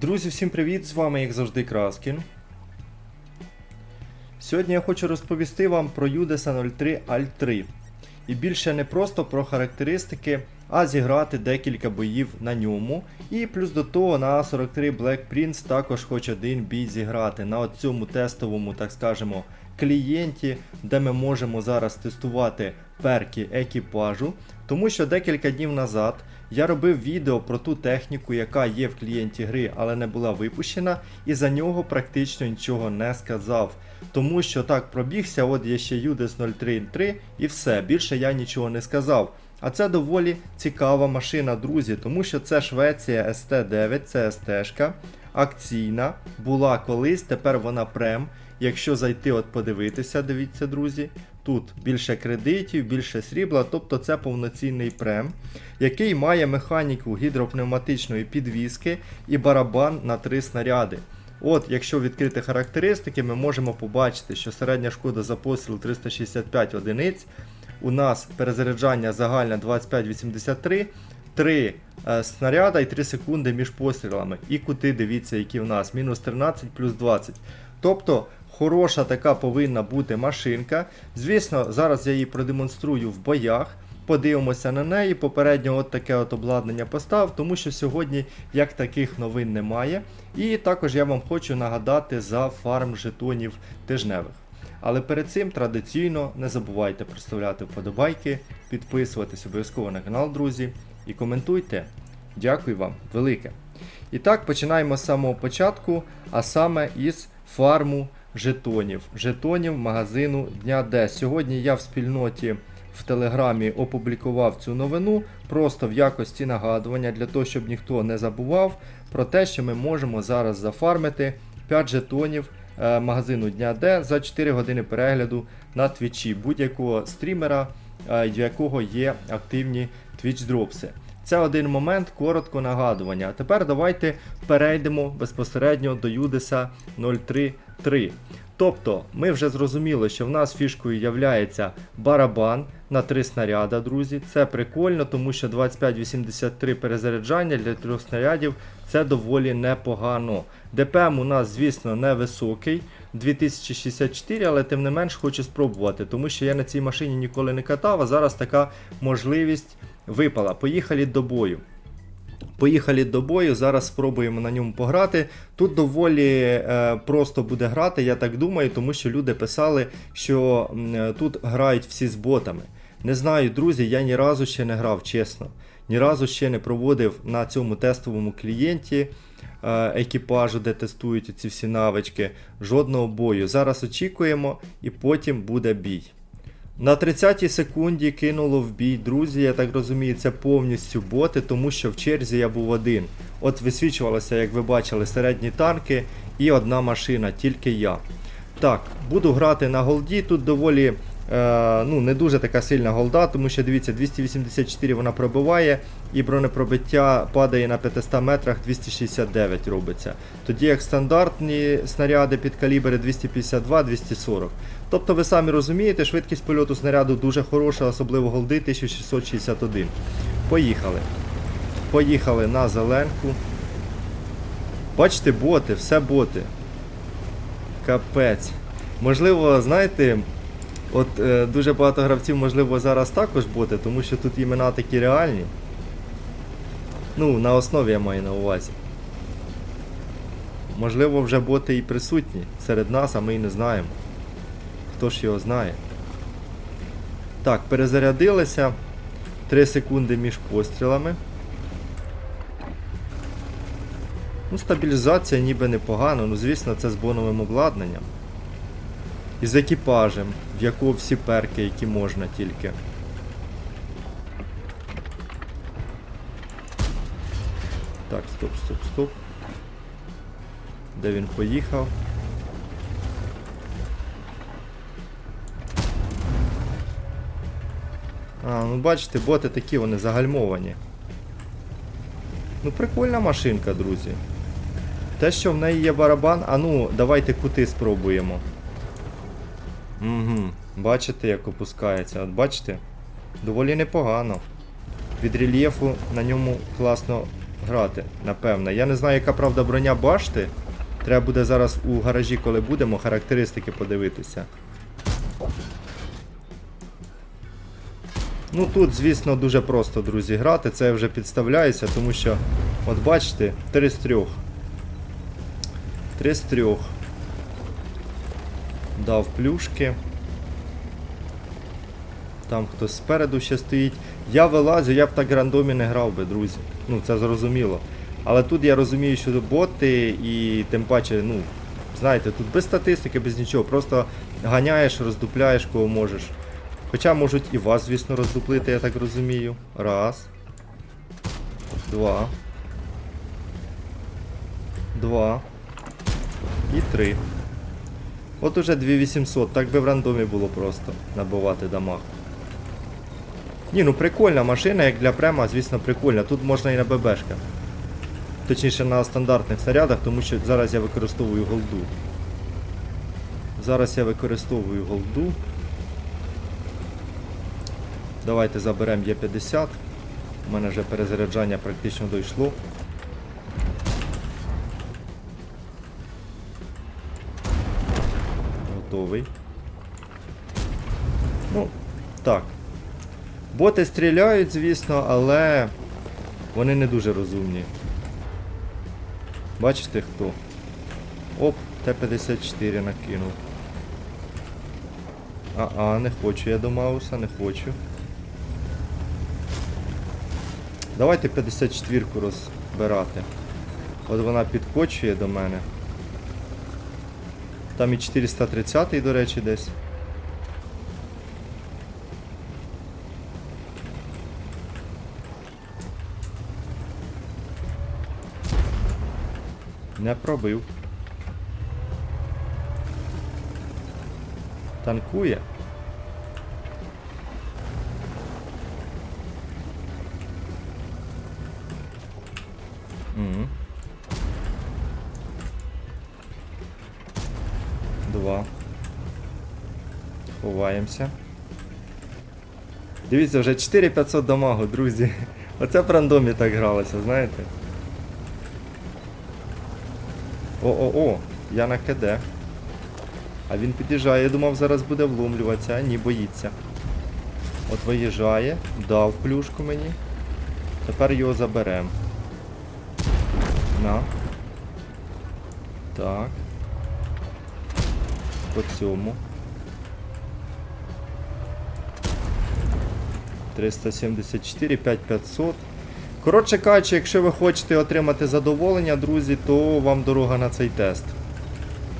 Друзі, всім привіт! З вами, як завжди, Краскін. Сьогодні я хочу розповісти вам про Udesa 03 Alt 3. І більше не просто про характеристики, а зіграти декілька боїв на ньому. І плюс до того на A43 Black Prince також хоч один бій зіграти на цьому тестовому, так скажемо, клієнті, де ми можемо зараз тестувати перки екіпажу. Тому що декілька днів назад я робив відео про ту техніку, яка є в клієнті гри, але не була випущена, і за нього практично нічого не сказав. Тому що так пробігся, от є ще UDES 033 і все, більше я нічого не сказав. А це доволі цікава машина, друзі, тому що це Швеція ST9, це СТ-шка, акційна, була колись, тепер вона прем. Якщо зайти от подивитися, дивіться, друзі, тут більше кредитів, більше срібла, тобто це повноцінний прем, який має механіку гідропневматичної підвіски і барабан на три снаряди. От, якщо відкрити характеристики, ми можемо побачити, що середня шкода за постріл 365 одиниць. У нас перезаряджання загальне 2583, 3 е, снаряда і 3 секунди між пострілами. І кути, дивіться, які в нас. Мінус 13 плюс 20. Тобто, хороша така повинна бути машинка. Звісно, зараз я її продемонструю в боях. Подивимося на неї. Попередньо от таке от обладнання постав, тому що сьогодні як таких новин немає. І також я вам хочу нагадати за фарм жетонів тижневих. Але перед цим традиційно не забувайте проставляти вподобайки, підписуватись обов'язково на канал, друзі, і коментуйте. Дякую вам велике. І так, починаємо з самого початку, а саме із фарму жетонів. Жетонів магазину Дня Д. Сьогодні я в спільноті в Телеграмі опублікував цю новину просто в якості нагадування для того, щоб ніхто не забував про те, що ми можемо зараз зафармити 5 жетонів е, магазину Дня Д за 4 години перегляду на твічі будь-якого стрімера, е, в якого є активні Twitch дропси. Це один момент, коротко нагадування. А тепер давайте перейдемо безпосередньо до Юдеса 033. Тобто, ми вже зрозуміли, що в нас фішкою являється барабан на 3 снаряда, друзі. Це прикольно, тому що 2583 перезаряджання для трьох снарядів це доволі непогано. ДПМ у нас, звісно, невисокий. 2064, але тим не менш хочу спробувати, тому що я на цій машині ніколи не катав, а зараз така можливість випала. Поїхали до бою. Поїхали до бою, зараз спробуємо на ньому пограти. Тут доволі е, просто буде грати, я так думаю, тому що люди писали, що е, тут грають всі з ботами. Не знаю, друзі, я ні разу ще не грав, чесно. Ні разу ще не проводив на цьому тестовому клієнті е, екіпажу, де тестують ці всі навички. Жодного бою. Зараз очікуємо і потім буде бій. На 30-й секунді кинуло в бій, друзі, я так розумію, це повністю боти, тому що в черзі я був один. От висвічувалося, як ви бачили, середні танки і одна машина, тільки я. Так, буду грати на голді. Тут доволі ну, не дуже така сильна голда, тому що дивіться, 284 вона пробиває, і бронепробиття падає на 500 метрах 269 робиться. Тоді як стандартні снаряди під калібри 252-240. Тобто ви самі розумієте, швидкість польоту снаряду дуже хороша, особливо голди 1661. Поїхали. Поїхали на зеленку. Бачите, боти, все боти. Капець. Можливо, знаєте, от е, дуже багато гравців, можливо, зараз також боти, тому що тут імена такі реальні. Ну, на основі я маю на увазі. Можливо, вже боти і присутні серед нас, а ми і не знаємо. Хто ж його знає? Так, перезарядилися. 3 секунди між пострілами. Ну, стабілізація ніби непогано, ну звісно, це з боновим обладнанням. І з екіпажем, в якого всі перки, які можна тільки. Так, стоп, стоп, стоп. Де він поїхав? А, ну бачите, боти такі вони загальмовані. Ну, прикольна машинка, друзі. Те, що в неї є барабан, а ну, давайте кути спробуємо. Угу. Бачите, як опускається. От бачите? Доволі непогано. Від рельєфу на ньому класно грати, напевно. Я не знаю, яка правда броня башти. Треба буде зараз у гаражі, коли будемо, характеристики подивитися. Ну тут, звісно, дуже просто, друзі, грати. Це вже підставляється, тому що, от бачите, 3 з 3. 3 з 3. Дав плюшки. Там хтось спереду ще стоїть. Я вилазю, я б так рандомі не грав би, друзі. Ну, це зрозуміло. Але тут я розумію, що боти і тим паче, ну, знаєте, тут без статистики, без нічого. Просто ганяєш, роздупляєш кого можеш. Хоча можуть і вас, звісно, роздуплити, я так розумію. Раз. Два. Два. І три. От уже 2800, так би в рандомі було просто набивати дамаг. Ні, ну прикольна машина, як для према, звісно, прикольна. Тут можна і на ББшках. Точніше на стандартних снарядах, тому що зараз я використовую голду. Зараз я використовую голду. Давайте заберемо Є50. У мене вже перезаряджання практично дійшло. Готовий. Ну, так. Боти стріляють, звісно, але вони не дуже розумні. Бачите хто? Оп, Т-54 накинув. А-а, не хочу я до Мауса, не хочу. Давайте 54-ку розбирати. От вона підкочує до мене. Там і 430-й, до речі, десь. Не пробив. Танкує. Угу. Два. Ховаємося. Дивіться, вже 4500 дамагу, друзі. Оце в рандомі так гралося, знаєте? О-о-о, я на КД. А він під'їжджає, я думав зараз буде вломлюватися, а ні, боїться. От виїжджає, дав плюшку мені. Тепер його заберемо. На. Так. По цьому. 374, 5500. Коротше кажучи, якщо ви хочете отримати задоволення, друзі, то вам дорога на цей тест.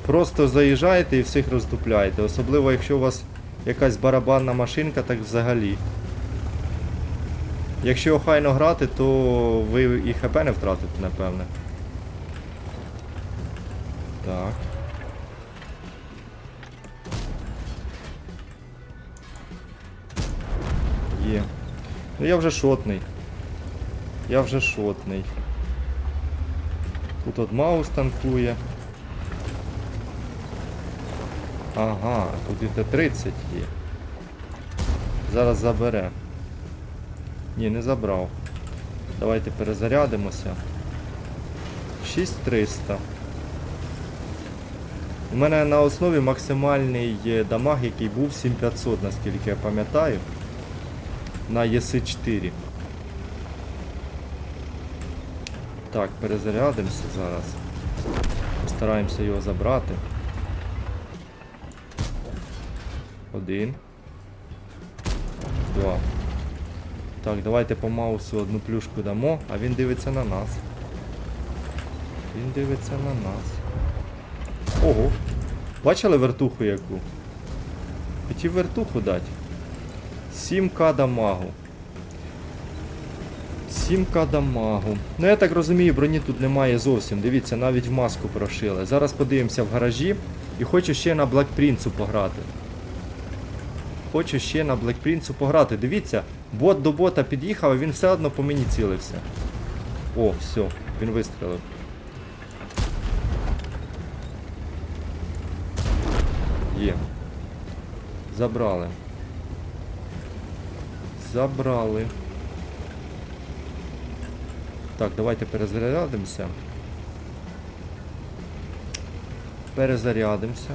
Просто заїжджаєте і всіх роздупляєте. Особливо, якщо у вас якась барабанна машинка, так взагалі. Якщо охайно грати, то ви і ХП не втратите, напевне. Так. Я вже шотний. Я вже шотний. Тут от маус танкує. Ага, тут і Т-30 є. Зараз забере. Ні, не забрав. Давайте перезарядимося. 6300. У мене на основі максимальний дамаг, який був 7500, наскільки я пам'ятаю. На ЄС4. Так, перезарядимося зараз. Постараємося його забрати. Один. Два. Так, давайте по маусу одну плюшку дамо, а він дивиться на нас. Він дивиться на нас. Ого! Бачили вертуху яку? Хотів вертуху дати. 7к дамагу. 7к дамагу. Ну я так розумію, броні тут немає зовсім. Дивіться, навіть в маску прошили. Зараз подивимося в гаражі і хочу ще на Black Prince пограти. Хочу ще на Black Prince пограти. Дивіться, бот до бота під'їхав, а він все одно по мені цілився. О, все, він вистрілив. Є. Забрали. Забрали. Так, давайте перезарядимося. Перезарядимося.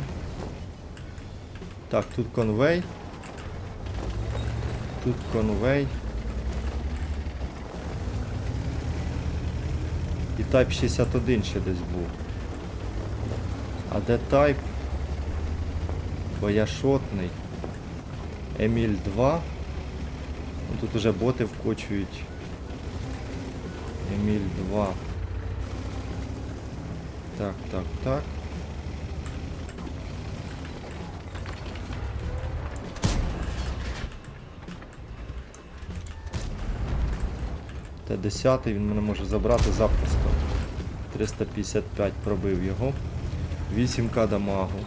Так, тут конвей. Тут конвей. І Type 61 ще десь був. А де Type? Бо я. Еміль 2. Ну, Тут уже боти вкочують. Еміль 2. Так, так, так. Т-10 він мене може забрати запросто. 355 пробив його. 8к дамагу.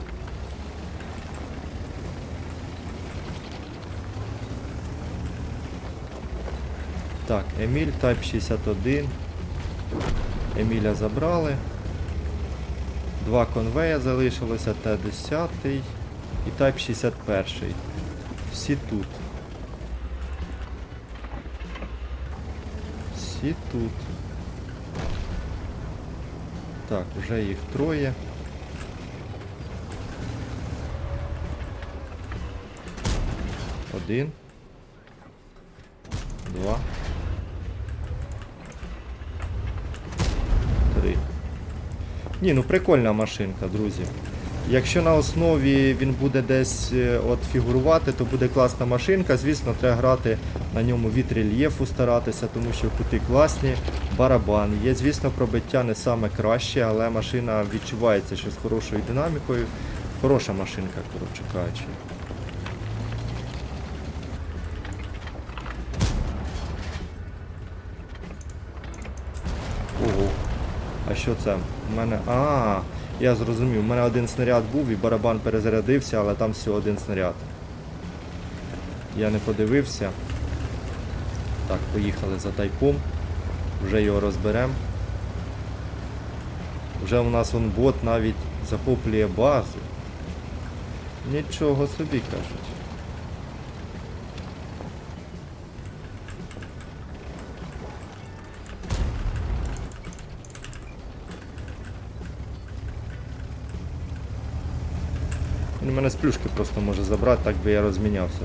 Так, Еміль, Type 61. Еміля забрали. Два конвея залишилося, Т-10 і Type 61. Всі тут. Всі тут. Так, вже їх троє. Один. Два. Три. Ні, ну прикольна машинка, друзі. Якщо на основі він буде десь е, от фігурувати, то буде класна машинка. Звісно, треба грати на ньому від рельєфу старатися, тому що кути класні, барабан. Є, звісно, пробиття не саме краще, але машина відчувається, що з хорошою динамікою. Хороша машинка, коротше кажучи. Ого. Що це? У мене. А, я зрозумів. У мене один снаряд був і барабан перезарядився, але там всього один снаряд. Я не подивився. Так, поїхали за тайпом. Вже його розберемо. Вже у нас он бот навіть захоплює базу. Нічого собі кажуть. Мене з плюшки просто може забрати, так би я розмінявся.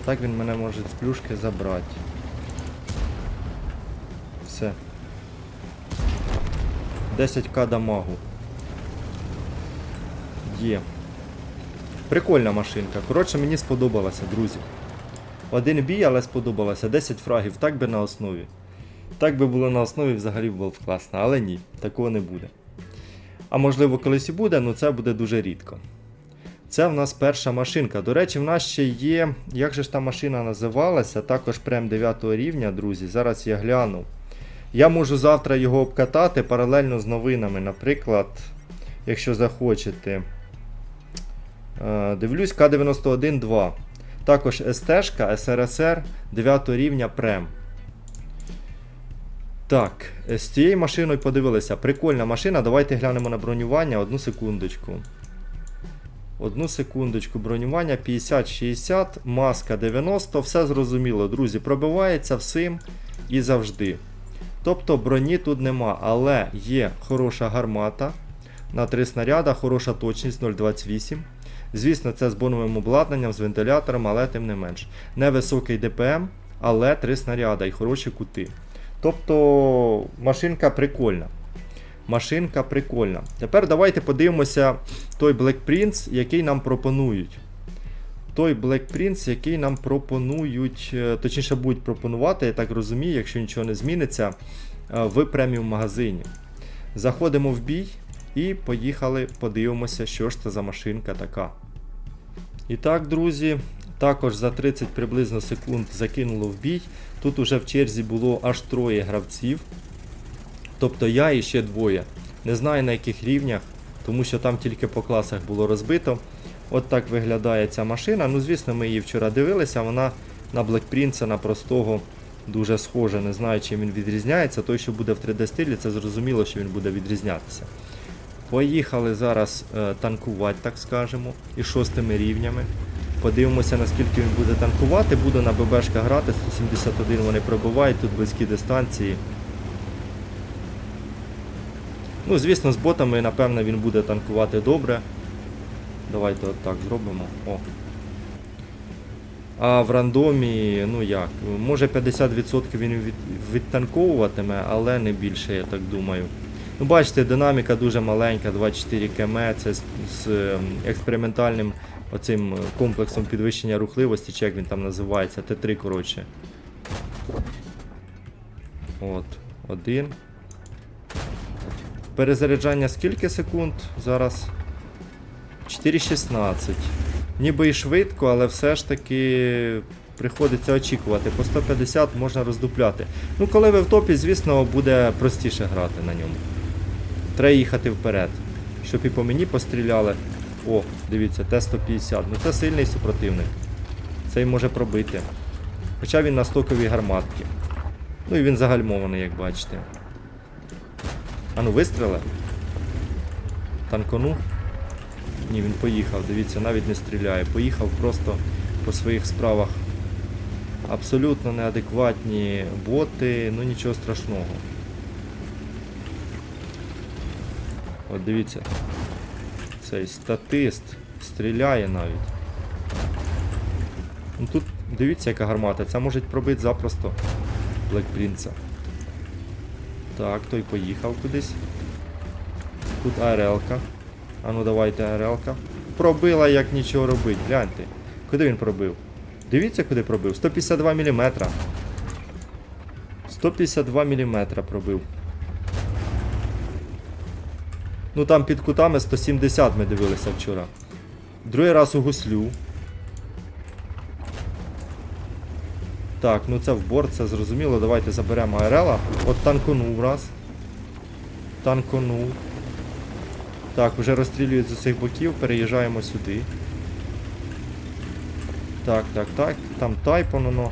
А так він мене може з плюшки забрати. Все. 10к дамагу. Є. Прикольна машинка. Коротше, мені сподобалося, друзі. Один бій, але сподобалося. 10 фрагів, так би на основі. Так би було на основі, взагалі було б класно, але ні, такого не буде. А можливо, колись і буде, але це буде дуже рідко. Це в нас перша машинка. До речі, в нас ще є. Як же ж та машина називалася? Також прем 9 рівня, друзі. Зараз я гляну. Я можу завтра його обкатати паралельно з новинами. Наприклад, якщо захочете. Е, Дивлюсь, К91-2. Також СТ СРСР 9 рівня прем. Так, е, з цією машиною подивилися. Прикольна машина. Давайте глянемо на бронювання. Одну секундочку. Одну секундочку. Бронювання 50-60, маска 90, все зрозуміло, друзі. Пробивається всім і завжди. Тобто броні тут нема, але є хороша гармата на 3 снаряда, хороша точність 0,28. Звісно, це з боновим обладнанням, з вентилятором, але тим не менш. Невисокий ДПМ, але 3 снаряда і хороші кути. Тобто машинка прикольна. Машинка прикольна. Тепер давайте подивимося той Black Prince, який нам пропонують. Той Black Prince, який нам пропонують, е, точніше будуть пропонувати, я так розумію, якщо нічого не зміниться, е, в преміум магазині. Заходимо в бій і поїхали, подивимося, що ж це за машинка така. І так, друзі, також за 30 приблизно секунд закинуло в бій. Тут уже в черзі було аж троє гравців. Тобто я і ще двоє. Не знаю на яких рівнях, тому що там тільки по класах було розбито. От так виглядає ця машина. Ну, звісно, ми її вчора дивилися, вона на Black на простого дуже схожа. Не знаю, чим він відрізняється. Той, що буде в 3D стилі, це зрозуміло, що він буде відрізнятися. Поїхали зараз е, танкувати, так скажемо, і шостими рівнями. Подивимося, наскільки він буде танкувати. Буду на ББшках грати, 171 вони пробивають, тут близькі дистанції. Ну, звісно, з ботами, напевно, він буде танкувати добре. Давайте от так зробимо. О. А в рандомі, ну як, може 50% він від, відтанковуватиме, але не більше, я так думаю. Ну, бачите, динаміка дуже маленька, 24 км, це з, з ем, експериментальним оцим комплексом підвищення рухливості, чи як він там називається, Т3, коротше. От, один. Перезаряджання скільки секунд? Зараз 4.16. Ніби і швидко, але все ж таки приходиться очікувати. По 150 можна роздупляти. Ну, коли ви в топі, звісно, буде простіше грати на ньому. Треба їхати вперед. Щоб і по мені постріляли. О, дивіться, Т-150. Ну це сильний супротивник. Цей може пробити. Хоча він на стоковій гарматці. Ну і він загальмований, як бачите. А ну вистріли. Танкону. Ні, він поїхав, дивіться, навіть не стріляє. Поїхав просто по своїх справах. Абсолютно неадекватні боти, ну нічого страшного. От дивіться. Цей статист стріляє навіть. Ну тут дивіться, яка гармата. Це може пробити запросто Блекпринца. Так, той поїхав кудись. Тут АРЛ-ка. А ну давайте АРЛ-ка. Пробила як нічого робить, гляньте. Куди він пробив? Дивіться, куди пробив. 152 мм. 152 мм пробив. Ну там під кутами 170 ми дивилися вчора. Другий раз у гуслю. Так, ну це в борт, це зрозуміло. Давайте заберемо АРЛа. От танконув раз. Танконув. Так, вже розстрілюють з усіх боків, переїжджаємо сюди. Так, так, так. Там тайпон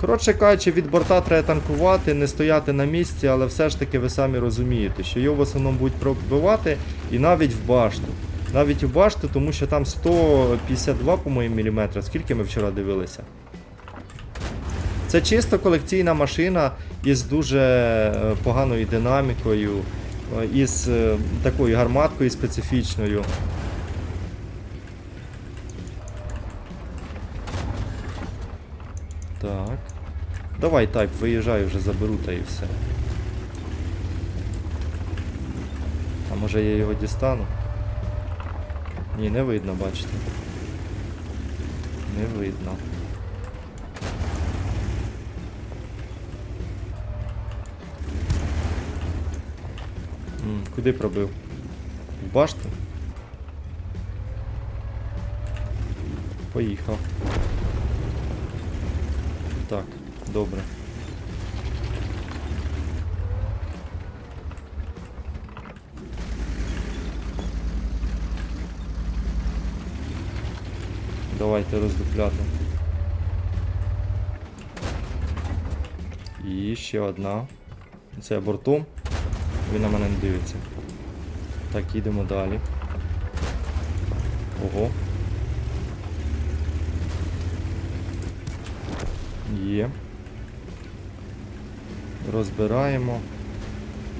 Коротше кажучи, від борта треба танкувати, не стояти на місці, але все ж таки ви самі розумієте, що його в основному будуть пробивати і навіть в башту. Навіть у башту, тому що там 152, по-моєму, міліметра. Скільки ми вчора дивилися? Це чисто колекційна машина із дуже е, поганою динамікою, е, із е, такою гарматкою специфічною. Так. Давай тайп, виїжджай, вже заберу та і все. А може я його дістану? Ні, не видно, бачите. Не видно. М, Куди пробив? В башту? Поїхав. Так, добре. Давайте роздупляти. І ще одна. Це бортом. Він на мене не дивиться. Так, їдемо далі. Ого. Є. Розбираємо.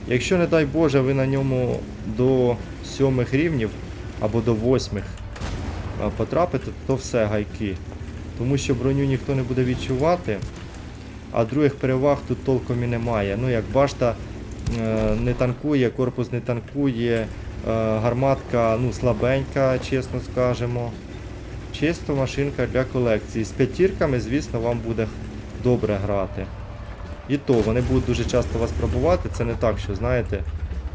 Якщо, не дай Боже, ви на ньому до сьомих рівнів або до восьмих потрапите, то все гайки. Тому що броню ніхто не буде відчувати, а других переваг тут толком і немає. Ну, як башта е, не танкує, корпус не танкує, е, гарматка ну, слабенька, чесно скажемо. Чисто машинка для колекції. З п'ятірками, звісно, вам буде добре грати. І то, вони будуть дуже часто вас пробувати, це не так, що, знаєте,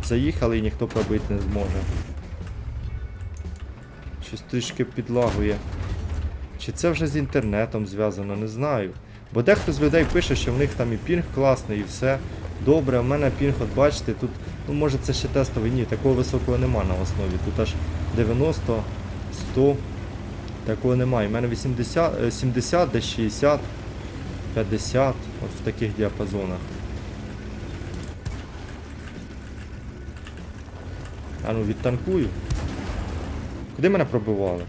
заїхали і ніхто пробити не зможе. Щось трішки підлагує. Чи це вже з інтернетом зв'язано, не знаю. Бо дехто з людей пише, що в них там і пінг класний, і все добре. У мене пінг, от бачите, тут, ну може це ще тестовий, ні, такого високого нема на основі. Тут аж 90, 100. Такого немає. У мене 80, е, 70, десь 60, 50, от в таких діапазонах. А ну відтанкую. Куди мене пробивали?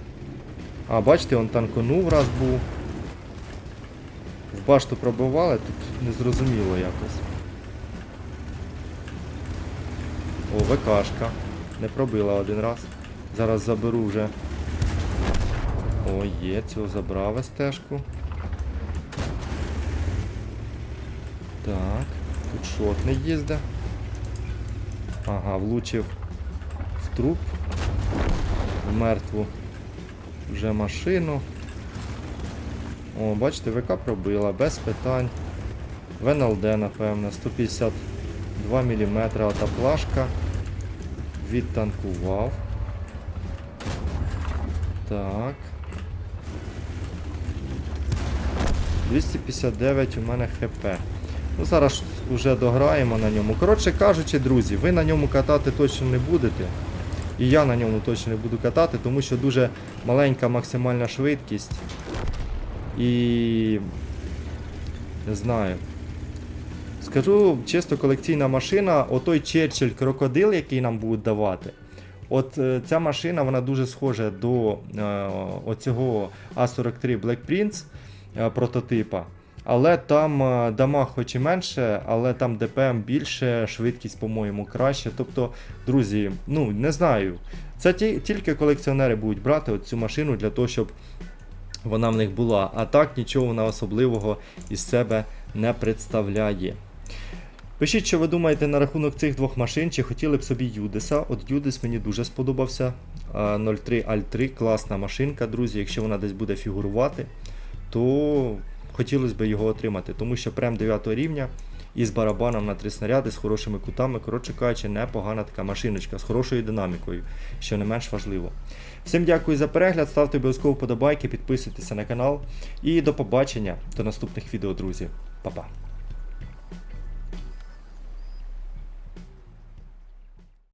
А, бачите, он танконув раз був. В башту пробивали, тут незрозуміло якось. О, ВКшка. Не пробила один раз. Зараз заберу вже. О, є, цього забрав стежку. Так, тут шот не їздить. Ага, влучив в труп. В мертву вже машину. О, бачите, ВК пробила, без питань. В НЛД, напевно, 152 мм ота плашка. Відтанкував. Так. 259 у мене ХП. Ну, зараз вже дограємо на ньому. Коротше кажучи, друзі, ви на ньому катати точно не будете. І я на ньому точно не буду катати, тому що дуже маленька максимальна швидкість. І. Не знаю. Скажу чисто колекційна машина, отой Черчилль крокодил, який нам будуть давати. От е, ця машина вона дуже схожа до е, оцього А43 Black Prince е, прототипа. Але там е, дамаг хоч і менше, але там ДПМ більше, швидкість, по-моєму, краще. Тобто, друзі, ну не знаю. Це ті, тільки колекціонери будуть брати цю машину для того, щоб вона в них була. А так нічого вона особливого із себе не представляє. Пишіть, що ви думаєте на рахунок цих двох машин, чи хотіли б собі Юдеса. От Юдес мені дуже сподобався. 03 Alt 3 класна машинка, друзі. Якщо вона десь буде фігурувати, то хотілося б його отримати, тому що прем 9 рівня із барабаном на три снаряди з хорошими кутами, коротше кажучи, непогана така машиночка з хорошою динамікою, що не менш важливо. Всім дякую за перегляд, ставте обов'язково вподобайки, підписуйтеся на канал і до побачення до наступних відео, друзі. Па-па.